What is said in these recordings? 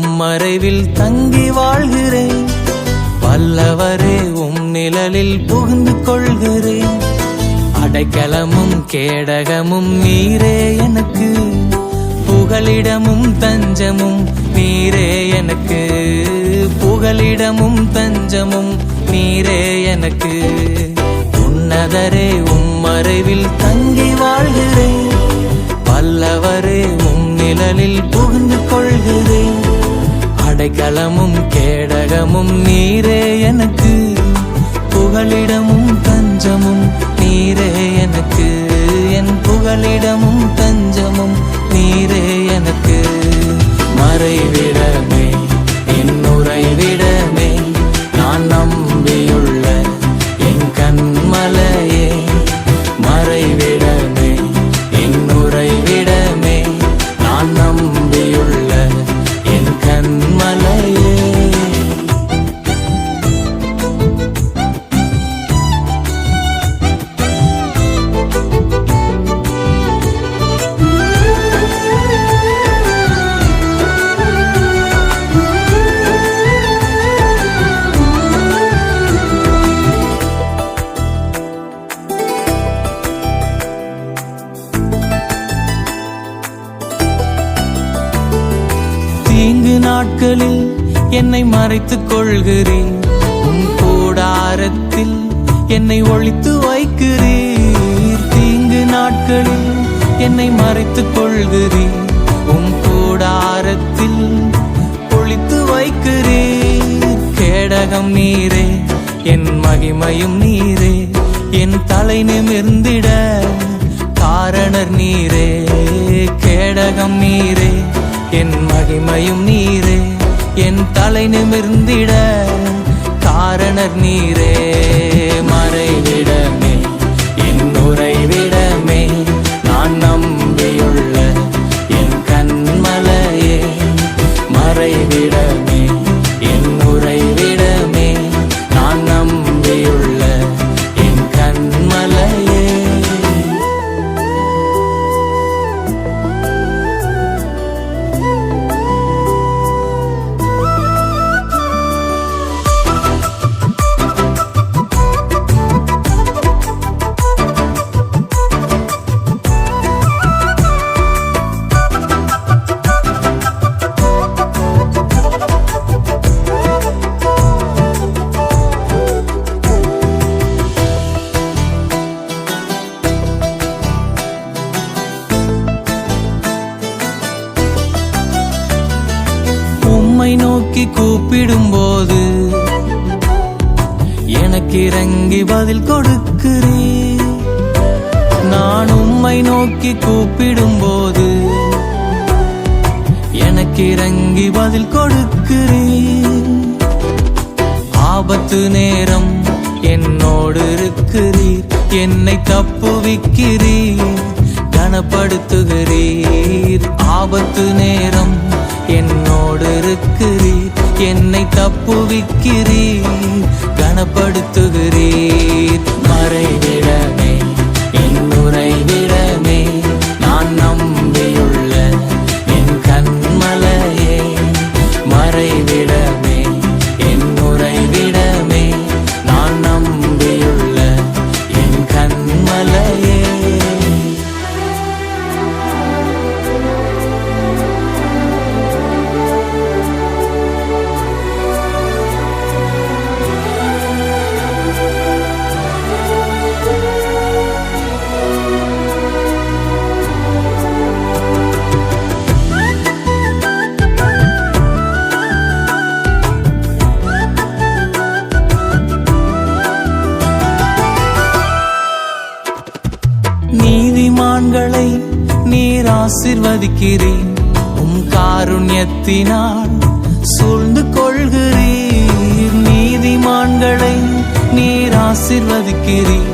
மறைவில் தங்கி வாழ்கிறேன். வல்லவரே உம் நிழலில் புகுந்து கொள்கிறேன். அடைக்கலமும் கேடகமும் நீரே எனக்கு. புகலிடமும் தஞ்சமும் நீரே எனக்கு. புகலிடமும் தஞ்சமும் நீரே எனக்கு. உன்னதரே உம்மறைவில் தங்கி வாழ்கிறேன். வல்லவரே உம் நிழலில் புகுந்து அடைக்கலமும் கேடகமும் நீரே எனக்கு. புகலிடமும் தஞ்சமும் நீரே எனக்கு. என் புகலிடமும் தஞ்சமும் நீரே எனக்கு. மறைவிடமே தீங்கு நாட்களில் என்னை மறைத்துக் கொள்கிறேன் கூடாரத்தில் என்னை ஒழித்து வைக்கிறீர். தீங்கு நாட்களில் என்னை மறைத்துக் கொள்கிறேன் உம் கூடாரத்தில் ஒழித்து வைக்கிறீர். கேடகம் நீரே என் மகிமையும் நீரே என் தலை நிமிர்ந்திட காரணர் நீரே. கேடகம் நீரே மகிமையும் நீரே என் தலை நிமிர்ந்திட காரணர் நீரே. நோக்கி கூப்பிடும் போது எனக்கு இறங்கி பதில் கொடுக்கிறே நான் உம்மை நோக்கி கூப்பிடும் போது எனக்கு இறங்கி பதில் கொடுக்கிறேன் ஆபத்து நேரம் என்னோடு இருக்கிறீர். என்னை தப்புவிக்கிறீர். கனப்படுத்துகிறீர். ஆபத்து நேரம் தப்புவிக்கிறீர் கனப்படுத்துகிறீர். மறை ஆசிர்வதிக்கிறீர் உம் காருண்யத்தினால் சூழ்ந்து கொள்கிறீர். நீதிமான்களை நீர் ஆசிர்வதிக்கிறீர்.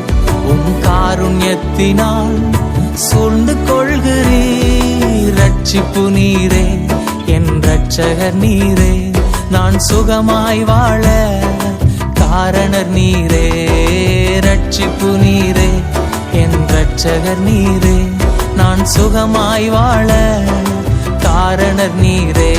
உம் காருண்யத்தினால் சூழ்ந்து கொள்கிறீர். ரட்சிப்பு நீரே என் ரட்சகர் நீரே. நான் சுகமாய் வாழ காரணர் நீரே. ரட்சிப்பு நீரே என் ரட்சகர் நீரே. நான் சுகமாய் வாழ காரணர் நீரே.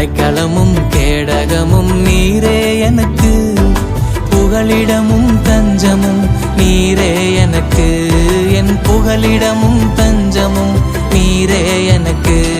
அடைக்கலமும் கேடகமும் நீரே எனக்கு. புகலிடமும் தஞ்சமும் நீரே எனக்கு. என் புகலிடமும் தஞ்சமும் நீரே எனக்கு.